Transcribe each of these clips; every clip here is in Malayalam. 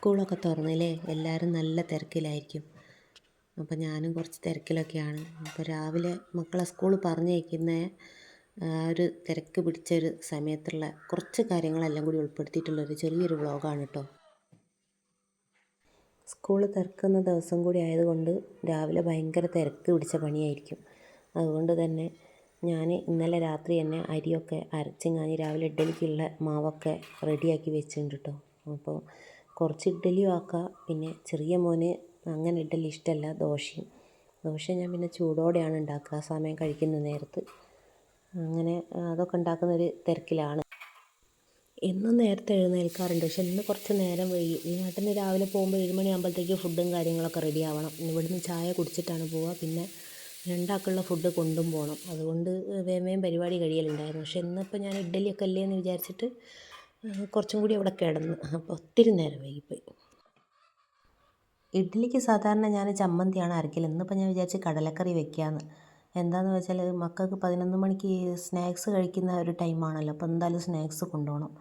സ്കൂളൊക്കെ തുറന്നില്ലേ? എല്ലാവരും നല്ല തിരക്കിലായിരിക്കും. അപ്പോൾ ഞാനും കുറച്ച് തിരക്കിലൊക്കെയാണ്. അപ്പോൾ രാവിലെ മക്കളെ സ്കൂൾ പറഞ്ഞയക്കുന്ന ഒരു തിരക്ക് പിടിച്ചൊരു സമയത്തുള്ള കുറച്ച് കാര്യങ്ങളെല്ലാം കൂടി ഉൾപ്പെടുത്തിയിട്ടുള്ളൊരു ചെറിയൊരു വ്ളോഗാണ് കേട്ടോ സ്കൂൾ തിരക്കുന്ന ദിവസം കൂടി ആയതുകൊണ്ട് രാവിലെ ഭയങ്കര തിരക്ക് പിടിച്ച പണിയായിരിക്കും. അതുകൊണ്ട് തന്നെ ഞാൻ ഇന്നലെ രാത്രി തന്നെ അരിയൊക്കെ അരച്ചിങ്ങാഞ്ഞ് രാവിലെ ഇഡ്ഡലിക്കുള്ള മാവൊക്കെ റെഡിയാക്കി വെച്ചിട്ടുണ്ട് കേട്ടോ അപ്പോൾ കുറച്ച് ഇഡ്ഡലിയും ആക്കാം പിന്നെ ചെറിയ മോന് അങ്ങനെ ഇഡ്ഡലി ഇഷ്ടമല്ല ദോശയും. ദോശ ഞാൻ പിന്നെ ചൂടോടെയാണ് ഉണ്ടാക്കുക ആ സമയം കഴിക്കുന്ന നേരത്ത്. അങ്ങനെ അതൊക്കെ ഉണ്ടാക്കുന്ന ഒരു തിരക്കിലാണ്. എന്നും നേരത്തെ എഴുന്നേൽക്കാറുണ്ട് പക്ഷെ ഇന്ന് കുറച്ച് നേരം വൈകി. ഈ നാട്ടിൽ നിന്ന് രാവിലെ പോകുമ്പോൾ ഏഴ് മണിയാകുമ്പോഴത്തേക്ക് ഫുഡും കാര്യങ്ങളൊക്കെ റെഡി ആവണം. ഇവിടുന്ന് ചായ കുടിച്ചിട്ടാണ് പോവുക. പിന്നെ രണ്ടാൾക്കുള്ള ഫുഡ് കൊണ്ടും പോകണം അതുകൊണ്ട് വേമയും പരിപാടി കഴിയലുണ്ടായിരുന്നു. പക്ഷെ ഇന്നിപ്പോൾ ഞാൻ ഇഡ്ഡലിയൊക്കെ അല്ലേ എന്ന് വിചാരിച്ചിട്ട് കുറച്ചും കൂടി അവിടെ കിടന്നു. അപ്പോൾ ഒത്തിരി നേരം വൈകിപ്പോയി. ഇഡ്ഡലിക്ക് സാധാരണ ഞാൻ ചമ്മന്തിയാണ് അരക്കൽ ഇന്നിപ്പോൾ ഞാൻ വിചാരിച്ച് കടലക്കറി വെക്കാമെന്ന് എന്താണെന്ന് വെച്ചാൽ മക്കൾക്ക് പതിനൊന്ന് മണിക്ക് സ്നാക്സ് കഴിക്കുന്ന ഒരു ടൈമാണല്ലോ അപ്പോൾ എന്തായാലും സ്നാക്സ് കൊണ്ടുപോകണം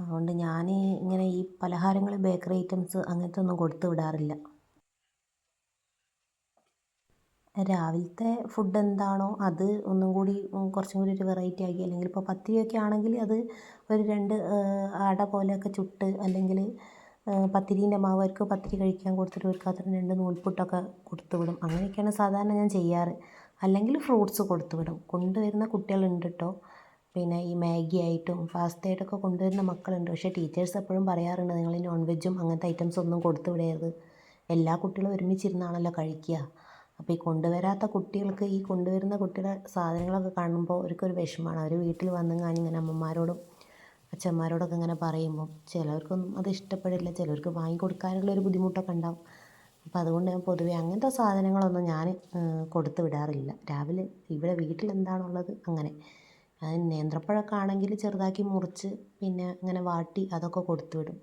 അതുകൊണ്ട് ഞാൻ ഇങ്ങനെ ഈ പലഹാരങ്ങൾ ബേക്കറി ഐറ്റംസ് അങ്ങനത്തെ ഒന്നും കൊടുത്തു വിടാറില്ല. രാവിലത്തെ ഫുഡ് എന്താണോ അത് ഒന്നും കൂടി കുറച്ചും കൂടി ഒരു വെറൈറ്റി ആക്കി. അല്ലെങ്കിൽ ഇപ്പോൾ പത്തിരിയൊക്കെ ആണെങ്കിൽ അത് ഒരു രണ്ട് അട പോലെയൊക്കെ ചുട്ട് അല്ലെങ്കിൽ പത്തിരീന്റെ മാവ് അവർക്ക് പത്തിരി കഴിക്കാൻ കൊടുത്തിട്ട് ഒരു അതിന് രണ്ട് നൂൽപുട്ടൊക്കെ കൊടുത്തു വിടും. അങ്ങനെയൊക്കെയാണ് സാധാരണ ഞാൻ ചെയ്യാറ്. അല്ലെങ്കിൽ ഫ്രൂട്ട്സ് കൊടുത്തു വിടും. കൊണ്ടുവരുന്ന കുട്ടികളുണ്ട് കേട്ടോ പിന്നെ ഈ മാഗി ആയിട്ടും ഫാസ്റ്റ് ആയിട്ടൊക്കെ കൊണ്ടുവരുന്ന മക്കളുണ്ട്. പക്ഷേ ടീച്ചേഴ്സ് എപ്പോഴും പറയാറുണ്ട് നിങ്ങൾ നോൺ വെജും അങ്ങനത്തെ ഐറ്റംസ് ഒന്നും കൊടുത്തു വിടരുത്. എല്ലാ കുട്ടികളും ഒരുമിച്ചിരുന്നാണല്ലോ കഴിക്കുക. അപ്പോൾ ഈ കൊണ്ടുവരാത്ത കുട്ടികൾക്ക് ഈ കൊണ്ടുവരുന്ന കുട്ടിയുടെ സാധനങ്ങളൊക്കെ കാണുമ്പോൾ അവർക്കൊരു വിഷമമാണ്. അവർ വീട്ടിൽ വന്നെങ്ങാനും ഇങ്ങനെ അമ്മമാരോടും അച്ഛന്മാരോടൊക്കെ ഇങ്ങനെ പറയുമ്പോൾ ചിലർക്കൊന്നും അത് ഇഷ്ടപ്പെടില്ല. ചിലർക്ക് വാങ്ങിക്കൊടുക്കാനുള്ളൊരു ബുദ്ധിമുട്ടൊക്കെ ഉണ്ടാവും. അപ്പോൾ അതുകൊണ്ട് ഞാൻ പൊതുവെ അങ്ങനത്തെ സാധനങ്ങളൊന്നും ഞാൻ കൊടുത്തു വിടാറില്ല. രാവിലെ ഇവിടെ വീട്ടിൽ എന്താണുള്ളത് അങ്ങനെ. നേന്ത്രപ്പഴമൊക്കെ ആണെങ്കിൽ ചെറുതാക്കി മുറിച്ച് പിന്നെ ഇങ്ങനെ വാട്ടി അതൊക്കെ കൊടുത്തു വിടും.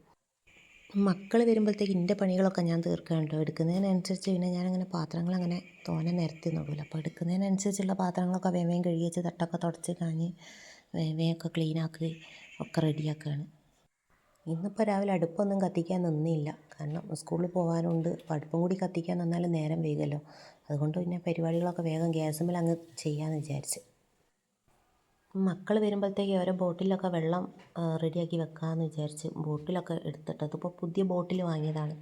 മക്കൾ വരുമ്പോഴത്തേക്ക് എന്റെ പണികളൊക്കെ ഞാൻ തീർക്കാൻ കേട്ടോ എടുക്കുന്നതിനനുസരിച്ച് പിന്നെ ഞാനങ്ങനെ പാത്രങ്ങൾ അങ്ങനെ തോനെ നിരത്തി നോക്കില്ല അപ്പോൾ എടുക്കുന്നതിനനുസരിച്ചുള്ള പാത്രങ്ങളൊക്കെ വേഗം കഴുകി തട്ടൊക്കെ തുടച്ച് കാഞ്ഞ് വേഗം വേഗമൊക്കെ ക്ലീനാക്കി ഒക്കെ റെഡിയാക്കുകയാണ് ഇന്നിപ്പോൾ രാവിലെ അടുപ്പൊന്നും കത്തിക്കാൻ നിന്നില്ല. കാരണം സ്കൂളിൽ പോകാനുണ്ട് അപ്പോൾ അടുപ്പും കൂടി കത്തിക്കാൻ നിന്നാൽ നേരം വൈകുമല്ലോ അതുകൊണ്ട് പിന്നെ പരിപാടികളൊക്കെ വേഗം ഗ്യാസുമ്മൽ അങ്ങ് ചെയ്യാമെന്ന് വിചാരിച്ച്. മക്കൾ വരുമ്പോഴത്തേക്ക് ഓരോ ബോട്ടിലൊക്കെ വെള്ളം റെഡിയാക്കി വെക്കാമെന്ന് വിചാരിച്ച് ബോട്ടിലൊക്കെ എടുത്തിട്ട് അതിപ്പോൾ പുതിയ ബോട്ടിൽ വാങ്ങിയതാണ്.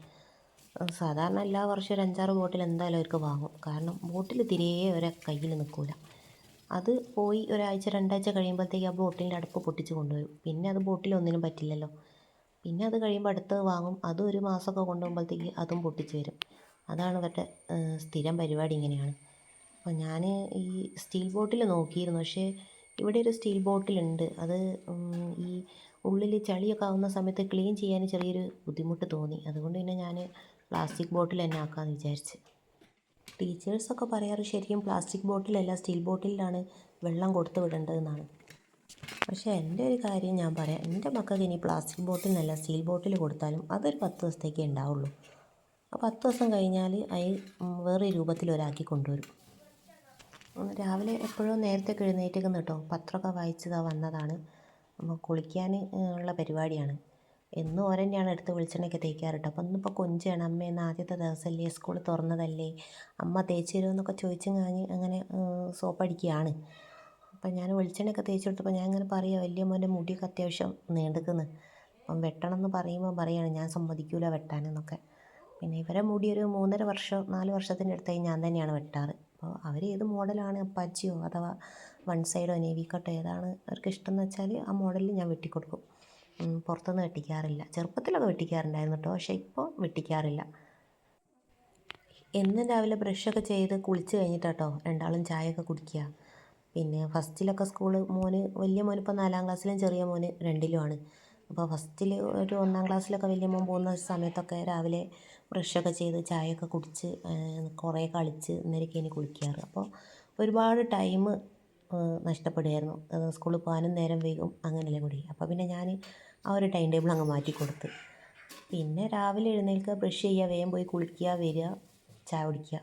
സാധാരണ എല്ലാ വർഷവും ഒരു അഞ്ചാറ് ബോട്ടിൽ എന്തായാലും അവർക്ക് വാങ്ങും. കാരണം ബോട്ടിൽ തിരികെ അവരെ കയ്യിൽ നിൽക്കില്ല അത് പോയി ഒരാഴ്ച രണ്ടാഴ്ച കഴിയുമ്പോഴത്തേക്ക് ആ ബോട്ടിന്റെ അടുപ്പ് പൊട്ടിച്ച് കൊണ്ടുവരും പിന്നെ അത് ബോട്ടിൽ ഒന്നിനും പറ്റില്ലല്ലോ. പിന്നെ അത് കഴിയുമ്പോൾ അടുത്തത് വാങ്ങും. അതും ഒരു മാസമൊക്കെ കൊണ്ടുപോകുമ്പോഴത്തേക്ക് അതും പൊട്ടിച്ച് വരും. അതാണ് ഇവരുടെ സ്ഥിരം പരിപാടി ഇങ്ങനെയാണ്. അപ്പോൾ ഞാൻ ഈ സ്റ്റീൽ ബോട്ടിൽ നോക്കിയിരുന്നു. പക്ഷേ ഇവിടെ ഒരു സ്റ്റീൽ ബോട്ടിലുണ്ട്. അത് ഈ ഉള്ളിൽ ചളിയൊക്കെ ആവുന്ന സമയത്ത് ക്ലീൻ ചെയ്യാൻ ചെറിയൊരു ബുദ്ധിമുട്ട് തോന്നി. അതുകൊണ്ട് പിന്നെ ഞാൻ പ്ലാസ്റ്റിക് ബോട്ടിൽ തന്നെ ആക്കാമെന്ന് വിചാരിച്ച്. ടീച്ചേഴ്സൊക്കെ പറയാറ് ശരിക്കും പ്ലാസ്റ്റിക് ബോട്ടിലല്ല സ്റ്റീൽ ബോട്ടിലാണ് വെള്ളം കൊടുത്തു വിടേണ്ടതെന്നാണ്. പക്ഷേ എന്റെ ഒരു കാര്യം ഞാൻ പറയാം. എന്റെ മക്കൾക്ക് ഇനി പ്ലാസ്റ്റിക് ബോട്ടിൽ നല്ല സ്റ്റീൽ ബോട്ടിൽ കൊടുത്താലും അതൊരു പത്ത് ദിവസത്തേക്കേ ഉണ്ടാവുള്ളൂ. ആ പത്ത് ദിവസം കഴിഞ്ഞാൽ അതിൽ വേറെ രൂപത്തിൽ ഒരാക്കി കൊണ്ടുവരും. രാവിലെ എപ്പോഴും നേരത്തെ എഴുന്നേറ്റിരിക്കുന്നു കേട്ടോ. പത്രമൊക്കെ വായിച്ചതാ വന്നതാണ്. അപ്പോൾ കുളിക്കാൻ ഉള്ള പരിപാടിയാണ്. എന്നും ഓരന്നെയാണ് എടുത്ത് വെളിച്ചെണ്ണയൊക്കെ തേക്കാറ് കേട്ടോ. അപ്പം ഇന്നിപ്പോൾ കൊഞ്ചാണ്. അമ്മ ആദ്യത്തെ ദിവസമല്ലേ സ്കൂൾ തുറന്നതല്ലേ? അമ്മ തേച്ച് തരുമെന്നൊക്കെ ചോദിച്ചും കാഞ്ഞ് അങ്ങനെ സോപ്പടിക്കുകയാണ്. അപ്പം ഞാൻ വെളിച്ചെണ്ണയൊക്കെ തേച്ച് കൊടുത്തപ്പോൾ ഞാൻ ഇങ്ങനെ പറയുക വലിയ മോന്റെ മുടിയൊക്കെ അത്യാവശ്യം നീണ്ടുക്കുന്നു. അപ്പം വെട്ടണം എന്ന് പറയുമ്പോൾ പറയുകയാണ് ഞാൻ സമ്മതിക്കൂല വെട്ടാനെന്നൊക്കെ. പിന്നെ ഇവരെ മുടി ഒരു മൂന്നര വർഷം നാല് വർഷത്തിന്റെ അടുത്തായി ഞാൻ തന്നെയാണ് വെട്ടാറ്. അപ്പോൾ അവർ ഏത് മോഡലാണ് അപ്പാച്ചിയോ അഥവാ വൺ സൈഡോ നേവി കട്ടോ ഏതാണ് അവർക്ക് ഇഷ്ടം എന്ന് വെച്ചാൽ ആ മോഡലിൽ ഞാൻ വെട്ടിക്കൊടുക്കും. പുറത്തുനിന്ന് വെട്ടിക്കാറില്ല. ചെറുപ്പത്തിലൊക്കെ വെട്ടിക്കാറുണ്ടായിരുന്നു കേട്ടോ പക്ഷേ ഇപ്പോൾ വെട്ടിക്കാറില്ല. എന്നും രാവിലെ ബ്രഷൊക്കെ ചെയ്ത് കുളിച്ച് കഴിഞ്ഞിട്ടാട്ടോ രണ്ടാളും ചായയൊക്കെ കുടിക്കുക പിന്നെ ഫസ്റ്റിലൊക്കെ സ്കൂൾ മോന് വലിയ മോൻ ഇപ്പോൾ നാലാം ക്ലാസ്സിലും ചെറിയ മോന് രണ്ടിലുമാണ് അപ്പോൾ ഫസ്റ്റിൽ ഒരു ഒന്നാം ക്ലാസ്സിലൊക്കെ വലിയ മോൻ പോകുന്ന സമയത്തൊക്കെ രാവിലെ ബ്രഷൊക്കെ ചെയ്ത് ചായയൊക്കെ കുടിച്ച് കുറേ കളിച്ച് ഇന്നേരൊക്കെ ഇനി കുളിക്കാറ്. അപ്പോൾ ഒരുപാട് ടൈം നഷ്ടപ്പെടുമായിരുന്നു സ്കൂളിൽ പോകാനും നേരം വൈകും അങ്ങനെയല്ലേ കൂടി. അപ്പോൾ പിന്നെ ഞാൻ ആ ഒരു ടൈം ടേബിൾ അങ്ങ് മാറ്റി കൊടുത്ത്. പിന്നെ രാവിലെ എഴുന്നേൽക്കുക ബ്രഷ് ചെയ്യുക വേഗം പോയി കുളിക്കുക വരിക ചായ കുടിക്കുക.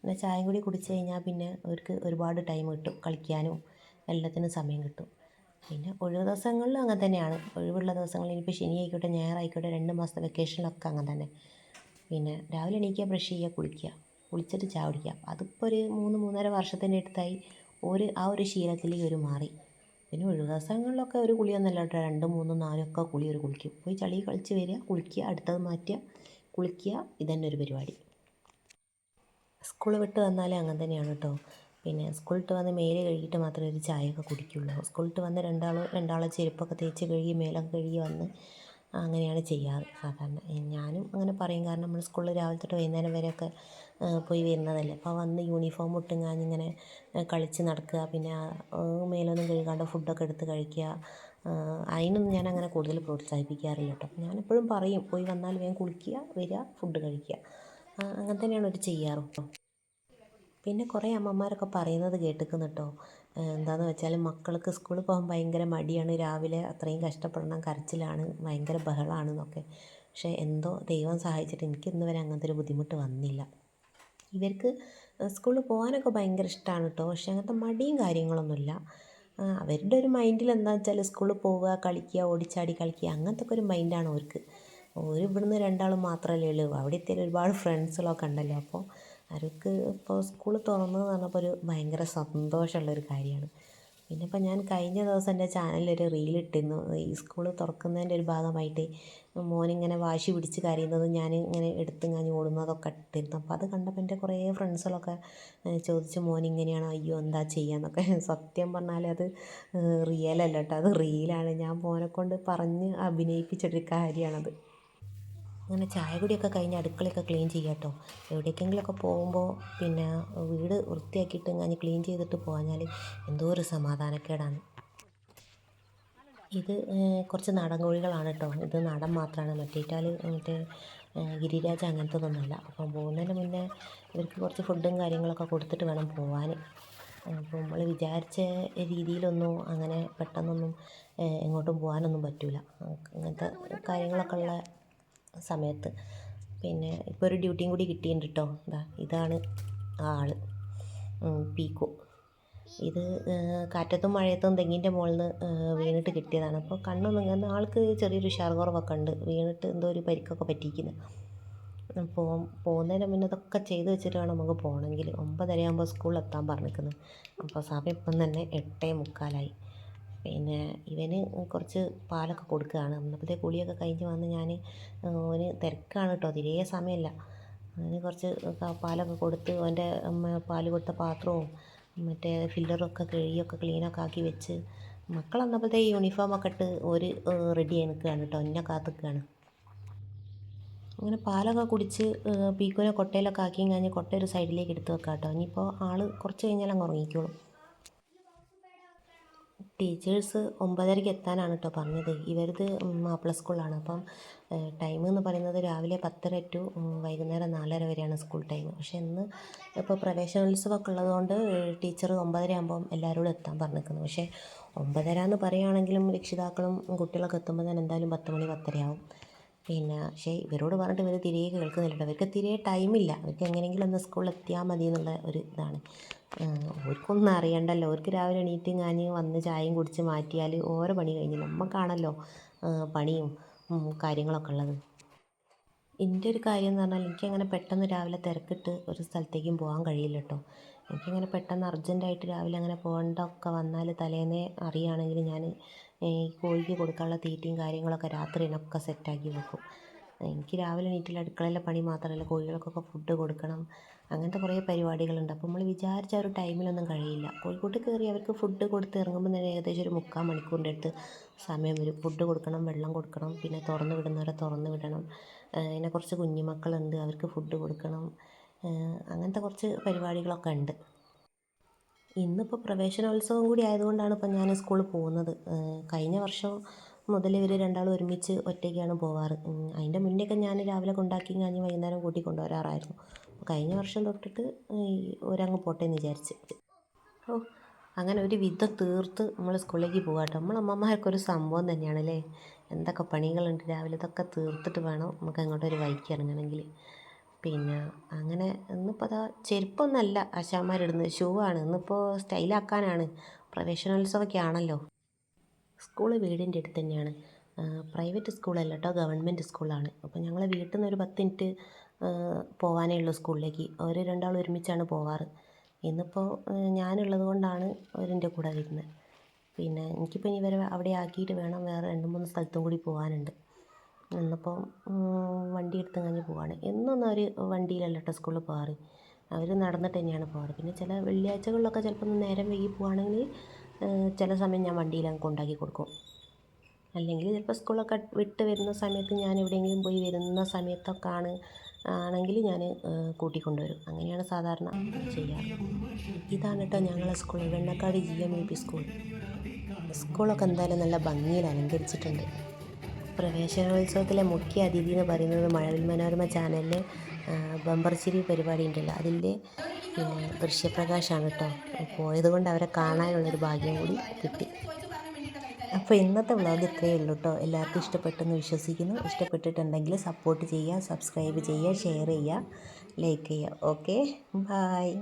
പിന്നെ ചായയും കൂടി കുടിച്ച് കഴിഞ്ഞാൽ പിന്നെ അവർക്ക് ഒരുപാട് ടൈം കിട്ടും. കളിക്കാനും എല്ലാത്തിനും സമയം കിട്ടും. പിന്നെ ഒഴിവ് ദിവസങ്ങളിലും അങ്ങനെ തന്നെയാണ്. ഒഴിവുള്ള ദിവസങ്ങളിൽ ഇനിയിപ്പോൾ ശനി ആയിക്കോട്ടെ ഞായറായിക്കോട്ടെ രണ്ട് മാസത്തെ വെക്കേഷനിലൊക്കെ അങ്ങനെ തന്നെ. പിന്നെ രാവിലെ എണീക്കുക ബ്രഷ് ചെയ്യുക കുളിക്കുക കുളിച്ചിട്ട് ചായ കുടിക്കുക. അതിപ്പോൾ ഒരു മൂന്ന് മൂന്നര വർഷത്തിന്റെ അടുത്തായി ഒരു ആ ഒരു ശീലത്തിലേക്ക് ഒരു മാറി. പിന്നെ ഒഴിവ് ദിവസങ്ങളിലൊക്കെ ഒരു കുളിയൊന്നല്ല കേട്ടോ. രണ്ട് മൂന്നും നാലും ഒക്കെ കുളി ഒരു കുളിക്കും. പോയി ചളി കളിച്ച് വരിക കുളിക്കുക അടുത്തത് മാറ്റുക കുളിക്കുക ഇതന്നെ ഒരു പരിപാടി. സ്കൂൾ വിട്ട് വന്നാലേ അങ്ങനെ തന്നെയാണ് കേട്ടോ. പിന്നെ സ്കൂൾ വിട്ട് വന്ന് മേലെ കഴുകിയിട്ട് മാത്രമേ ഒരു ചായയൊക്കെ കുടിക്കുള്ളൂ. സ്കൂൾ വിട്ട് വന്ന് രണ്ടാൾ രണ്ടാളെ ചെരുപ്പൊക്കെ തേച്ച് കഴുകി മേലൊക്കെ കഴുകി വന്ന് അങ്ങനെയാണ് ചെയ്യാറ്. സാധാരണ ഞാനും അങ്ങനെ പറയും. കാരണം നമ്മൾ സ്കൂളിൽ രാവിലെ തൊട്ട് വൈകുന്നേരം വരെയൊക്കെ പോയി വരുന്നതല്ലേ. അപ്പോൾ വന്ന് യൂണിഫോം ഇട്ടുങ്ങാഞ്ഞ് ഇങ്ങനെ കളിച്ച് നടക്കുക. പിന്നെ മേലൊന്നും കഴുകാണ്ട് ഫുഡൊക്കെ എടുത്ത് കഴിക്കുക. അതിനൊന്നും ഞാൻ അങ്ങനെ കൂടുതൽ പ്രോത്സാഹിപ്പിക്കാറില്ല കേട്ടോ. ഞാനെപ്പോഴും പറയും പോയി വന്നാൽ വേഗം കുളിക്കുക വരിക ഫുഡ് കഴിക്കുക. അങ്ങനെ തന്നെയാണ് അവർ ചെയ്യാറ്. കേട്ടോ പിന്നെ കുറേ അമ്മമാരൊക്കെ പറയുന്നത് കേട്ടിരിക്കുന്നു കേട്ടോ. എന്താണെന്ന് വെച്ചാൽ മക്കൾക്ക് സ്കൂളിൽ പോകാൻ ഭയങ്കര മടിയാണ്. രാവിലെ അത്രയും കഷ്ടപ്പെടണം. കരച്ചിലാണ്. ഭയങ്കര ബഹളമാണ് എന്നൊക്കെ. പക്ഷേ എന്തോ ദൈവം സഹായിച്ചിട്ട് എനിക്ക് ഇന്ന് വരെ അങ്ങനത്തെ ഒരു ബുദ്ധിമുട്ട് വന്നില്ല. ഇവർക്ക് സ്കൂളിൽ പോകാനൊക്കെ ഭയങ്കര ഇഷ്ടമാണ് കേട്ടോ. പക്ഷേ അങ്ങനത്തെ മടിയും കാര്യങ്ങളൊന്നുമില്ല. അവരുടെ ഒരു മൈൻഡിൽ എന്താണെന്ന് വെച്ചാൽ സ്കൂളിൽ പോവുക കളിക്കുക ഓടിച്ചാടി കളിക്കുക അങ്ങനത്തെ ഒക്കെ ഒരു മൈൻഡാണ് അവർക്ക്. ഒരു ഇവിടുന്ന് രണ്ടാളും മാത്രമല്ലേ ഉള്ളൂ. അവിടെ എത്തിയാൽ ഒരുപാട് ഫ്രണ്ട്സുകളൊക്കെ ഉണ്ടല്ലോ. അപ്പോൾ അവർക്ക് ഇപ്പോൾ സ്കൂൾ തുറന്നു പറഞ്ഞപ്പോൾ ഒരു ഭയങ്കര സന്തോഷമുള്ളൊരു കാര്യമാണ്. പിന്നെ ഇപ്പോൾ ഞാൻ കഴിഞ്ഞ ദിവസം എന്റെ ചാനലിലൊരു റീൽ ഇട്ടിരുന്നു. ഈ സ്കൂൾ തുറക്കുന്നതിന്റെ ഒരു ഭാഗമായിട്ട് മോനിങ്ങനെ വാശി പിടിച്ച് കരയുന്നത് ഞാൻ ഇങ്ങനെ ഞാൻ ഓടുന്നതൊക്കെ ഇട്ടിരുന്നു. അപ്പോൾ അത് കണ്ടപ്പോൾ എന്റെ കുറേ ഫ്രണ്ട്സുകളൊക്കെ ചോദിച്ചു മോൻ ഇങ്ങനെയാണോ അയ്യോ എന്താ ചെയ്യാന്നൊക്കെ. സത്യം പറഞ്ഞാൽ അത് റിയൽ അല്ല കേട്ടോ. അത് റീലാണ് ഞാൻ മോനെക്കൊണ്ട് പറഞ്ഞ് അഭിനയിപ്പിച്ചൊരു കാര്യമാണത് അങ്ങനെ ചായ കുടിയൊക്കെ കഴിഞ്ഞ് അടുക്കളയൊക്കെ ക്ലീൻ ചെയ്യുക കേട്ടോ എവിടേക്കെങ്കിലുമൊക്കെ പോകുമ്പോൾ പിന്നെ വീട് വൃത്തിയാക്കിയിട്ട് ഞാൻ ക്ലീൻ ചെയ്തിട്ട് പോകാഞ്ഞാൽ എന്തോ ഒരു സമാധാനക്കേടാണ്. ഇത് കുറച്ച് നാടൻ കോഴികളാണ് കേട്ടോ ഇത് നാടൻ മാത്രമാണ് മറ്റേറ്റാൽ മറ്റേ ഗിരിരാജ അങ്ങനത്തെ ഒന്നുമല്ല അപ്പം പോകുന്നതിന് മുന്നേ ഇവർക്ക് കുറച്ച് ഫുഡും കാര്യങ്ങളൊക്കെ കൊടുത്തിട്ട് വേണം പോകാൻ അപ്പോൾ നമ്മൾ വിചാരിച്ച രീതിയിലൊന്നും അങ്ങനെ പെട്ടെന്നൊന്നും എങ്ങോട്ടും പോകാനൊന്നും പറ്റില്ല അങ്ങനത്തെ കാര്യങ്ങളൊക്കെ ഉള്ള സമയത്ത്. പിന്നെ ഇപ്പോൾ ഒരു ഡ്യൂട്ടിയും കൂടി കിട്ടിയിട്ടുണ്ട് കേട്ടോ ഇതാ ഇതാണ് ആ ആൾ പീക്കു. ഇത് കാറ്റത്തും മഴയത്തും തെങ്ങിന്റെ മുകളിൽ നിന്ന് വീണിട്ട് കിട്ടിയതാണ്. അപ്പോൾ കണ്ണൊന്നും ഇങ്ങനെ ആൾക്ക് ചെറിയൊരു ഉഷാർ കുറവൊക്കെ ഉണ്ട്. വീണിട്ട് എന്തോ ഒരു പരിക്കൊക്കെ പറ്റിയിരിക്കുന്നത് അപ്പോൾ പോകുന്നതിന് മുന്നേ ഇതൊക്കെ ചെയ്ത് വെച്ചിട്ട് വേണം നമുക്ക് പോകണമെങ്കിൽ. ഒമ്പതരയാകുമ്പോൾ സ്കൂളിൽ എത്താൻ പറഞ്ഞിരിക്കുന്നത് അപ്പോൾ സമയം ഇപ്പം തന്നെ എട്ടേ മുക്കാലായി. പിന്നെ ഇവന് കുറച്ച് പാലൊക്കെ കൊടുക്കുകയാണ്. അന്നപ്പോഴത്തെ കുളിയൊക്കെ കഴിഞ്ഞ് വന്ന് ഞാൻ ഓന് തിരക്കാണ് കേട്ടോ തീരെ സമയമില്ല. അവന് കുറച്ച് പാലൊക്കെ കൊടുത്ത് അവന്റെ പാൽ കൊടുത്ത പാത്രവും മറ്റേ ഫില്ലറൊക്കെ കഴുകിയൊക്കെ ക്ലീനൊക്കെ ആക്കി വെച്ച് മക്കൾ അന്നപ്പോഴത്തെ യൂണിഫോമൊക്കെ ഇട്ട് ഒരു റെഡി ആയി നിൽക്കുകയാണ് കേട്ടോ എന്നെ കാത്ത് അങ്ങനെ പാലൊക്കെ കുടിച്ച് പീക്കുനെ കൊട്ടയിലൊക്കെ ആക്കി കഴിഞ്ഞ് കൊട്ട ഒരു സൈഡിലേക്ക് എടുത്ത് വെക്കാം കേട്ടോ ഇനിയിപ്പോൾ ആൾ കുറച്ച് കഴിഞ്ഞാൽ അങ്ങ് ഉറങ്ങിക്കോളും. ടീച്ചേഴ്സ് ഒമ്പതരയ്ക്ക് എത്താനാണ് കേട്ടോ പറഞ്ഞത്. ഇവരത് മാപ്പിള സ്കൂളാണ് അപ്പം ടൈം എന്ന് പറയുന്നത് രാവിലെ പത്തര ടു വൈകുന്നേരം നാലര വരെയാണ് സ്കൂൾ ടൈം. പക്ഷേ ഇന്ന് ഇപ്പോൾ പ്രവേശനോത്സവമൊക്കെ ഉള്ളതുകൊണ്ട് ടീച്ചർ ഒമ്പതര ആകുമ്പം എല്ലാവരോടും എത്താൻ പറഞ്ഞിരിക്കുന്നു. പക്ഷേ ഒമ്പതര എന്ന് പറയുകയാണെങ്കിലും രക്ഷിതാക്കളും കുട്ടികളൊക്കെ എത്തുമ്പോൾ തന്നെ എന്തായാലും പത്ത് മണി പത്തരയാവും. പിന്നെ പക്ഷേ ഇവരോട് പറഞ്ഞിട്ട് ഇവർ തിരികെ കേൾക്കുന്നില്ല അവർക്ക് തിരികെ ടൈമില്ല. അവർക്ക് എങ്ങനെയെങ്കിലും ഒന്ന് സ്കൂളിൽ എത്തിയാൽ മതി എന്നുള്ള ഒരു ഇതാണ്. അവർക്കൊന്നും അറിയണ്ടല്ലോ. അവർക്ക് രാവിലെ എണീറ്റ് ഞാൻ വന്ന് ചായയും കുടിച്ച് മാറ്റിയാൽ ഓരോ പണി കഴിഞ്ഞു. നമുക്കാണല്ലോ പണിയും കാര്യങ്ങളൊക്കെ ഉള്ളത്. എന്റെ ഒരു കാര്യം എന്ന് പറഞ്ഞാൽ എനിക്കങ്ങനെ പെട്ടെന്ന് രാവിലെ തിരക്കിട്ട് ഒരു സ്ഥലത്തേക്കും പോകാൻ കഴിയില്ല കേട്ടോ എനിക്കങ്ങനെ പെട്ടെന്ന് അർജന്റായിട്ട് രാവിലെ അങ്ങനെ പോകേണ്ടതൊക്കെ വന്നാൽ തലേന്നേ അറിയുകയാണെങ്കിൽ ഞാൻ ഈ കോഴിക്ക് കൊടുക്കാനുള്ള തീറ്റയും കാര്യങ്ങളൊക്കെ രാത്രി ഒക്കെ സെറ്റാക്കി വെക്കും. എനിക്ക് രാവിലെ എണീറ്റാൽ അടുക്കളയിലെ പണി മാത്രമല്ല കോഴികൾക്കൊക്കെ ഫുഡ് കൊടുക്കണം അങ്ങനത്തെ കുറേ പരിപാടികളുണ്ട്. അപ്പോൾ നമ്മൾ വിചാരിച്ച ഒരു ടൈമിലൊന്നും കഴിയില്ല. കോഴിക്കോട്ട് കയറി അവർക്ക് ഫുഡ് കൊടുത്ത് ഇറങ്ങുമ്പോൾ തന്നെ ഏകദേശം ഒരു മുക്കാൽ മണിക്കൂറിന്റെ അടുത്ത് സമയം വരും. ഫുഡ് കൊടുക്കണം വെള്ളം കൊടുക്കണം പിന്നെ തുറന്ന് വിടുന്നവരെ തുറന്ന് വിടണം. പിന്നെ കുറച്ച് കുഞ്ഞുമക്കളുണ്ട് അവർക്ക് ഫുഡ് കൊടുക്കണം. അങ്ങനത്തെ കുറച്ച് പരിപാടികളൊക്കെ ഉണ്ട്. ഇന്നിപ്പോൾ പ്രവേശനോത്സവം കൂടി ആയതുകൊണ്ടാണ് ഇപ്പം ഞാൻ സ്കൂളിൽ പോകുന്നത്. കഴിഞ്ഞ വർഷം മുതൽ ഇവർ രണ്ടാളും ഒരുമിച്ച് ഒറ്റയ്ക്കാണ് പോവാറ്. അതിന്റെ മുന്നെയൊക്കെ ഞാൻ രാവിലെ കൊണ്ടാക്കി കഴിഞ്ഞ് വൈകുന്നേരം കൂട്ടി കൊണ്ടുവരാറായിരുന്നു. കഴിഞ്ഞ വർഷം തൊട്ടിട്ട് ഒരങ്ങ് പോട്ടെ എന്ന് വിചാരിച്ച്. ഓ അങ്ങനെ ഒരു വിധം തീർത്ത് നമ്മൾ സ്കൂളിലേക്ക് പോകാം കേട്ടോ. നമ്മൾ അമ്മമാർക്കൊരു സംഭവം തന്നെയാണ് അല്ലേ? എന്തൊക്കെ പണികളുണ്ട് രാവിലെ ഇതൊക്കെ തീർത്തിട്ട് വേണം നമുക്ക് അങ്ങോട്ട് ഒരു വൈക്ക് ഇറങ്ങണമെങ്കിൽ പിന്നെ അങ്ങനെ ഇന്നിപ്പോൾ അതാ ചെരുപ്പൊന്നല്ല ആശാന്മാരിടുന്നത് ഷൂ ആണ്. ഇന്നിപ്പോൾ സ്റ്റൈലാക്കാനാണ്. പ്രവേശനോത്സവമൊക്കെ ആണല്ലോ. സ്കൂൾ വീടിന്റെ അടുത്ത് തന്നെയാണ്. പ്രൈവറ്റ് സ്കൂളല്ല കേട്ടോ ഗവൺമെന്റ് സ്കൂളാണ്. അപ്പോൾ ഞങ്ങൾ വീട്ടിൽ നിന്ന് ഒരു പത്ത് മിനിറ്റ് പോവാനേ ഉള്ളൂ സ്കൂളിലേക്ക്. അവർ രണ്ടാളും ഒരുമിച്ചാണ് പോവാറ്. ഇന്നിപ്പോൾ ഞാനുള്ളത് കൊണ്ടാണ് അവരെന്റെ കൂടെ വരുന്നത്. പിന്നെ എനിക്കിപ്പോൾ ഇനി വരെ അവിടെ ആക്കിയിട്ട് വേണം വേറെ രണ്ട് മൂന്ന് സ്ഥലത്തും കൂടി പോകാനുണ്ട് ഇന്നിപ്പോൾ വണ്ടി എടുത്ത് കഴിഞ്ഞ് പോവാണ്. എന്നൊന്നും അവർ വണ്ടിയിലല്ല കേട്ടോ സ്കൂളിൽ പോകാറ് അവർ നടന്നിട്ട് തന്നെയാണ് പോകാറ് പിന്നെ ചില വെള്ളിയാഴ്ചകളിലൊക്കെ ചിലപ്പോൾ നേരം വൈകി പോവുകയാണെങ്കിൽ ചില സമയം ഞാൻ വണ്ടിയിൽ അങ്ങ് കൊണ്ടാക്കി കൊടുക്കും. അല്ലെങ്കിൽ ചിലപ്പോൾ സ്കൂളൊക്കെ വിട്ട് വരുന്ന സമയത്ത് ഞാൻ എവിടെയെങ്കിലും പോയി വരുന്ന സമയത്തൊക്കെ ആണ് ആണെങ്കിൽ ഞാൻ കൂട്ടിക്കൊണ്ടുവരും. അങ്ങനെയാണ് സാധാരണ ചെയ്യാറ്. ഇതാണ് കേട്ടോ ഞങ്ങളെ school Vennakkad G M U P school. സ്കൂളൊക്കെ എന്തായാലും നല്ല ഭംഗിയിൽ അലങ്കരിച്ചിട്ടുണ്ട്. പ്രവേശനോത്സവത്തിലെ മുഖ്യ അതിഥി എന്ന് പറയുന്നത് മഴവിൽ മനോരമ ചാനലിലെ ബമ്പർ ചിരി പരിപാടി ഉണ്ടല്ലോ അതിന്റെ പിന്നെ ദൃശ്യപ്രകാശമാണ് കേട്ടോ. പോയത് കൊണ്ട് അവരെ കാണാനുള്ളൊരു ഭാഗ്യം കൂടി കിട്ടി. അപ്പോൾ ഇന്നത്തെ വ്ളോഗ് ഇത്രയേ ഉള്ളൂ കേട്ടോ. എല്ലാവർക്കും ഇഷ്ടപ്പെട്ടെന്ന് വിശ്വസിക്കുന്നു. ഇഷ്ടപ്പെട്ടിട്ടുണ്ടെങ്കിൽ സപ്പോർട്ട് ചെയ്യുക സബ്സ്ക്രൈബ് ചെയ്യുക ഷെയർ ചെയ്യുക ലൈക്ക് ചെയ്യുക. Okay bye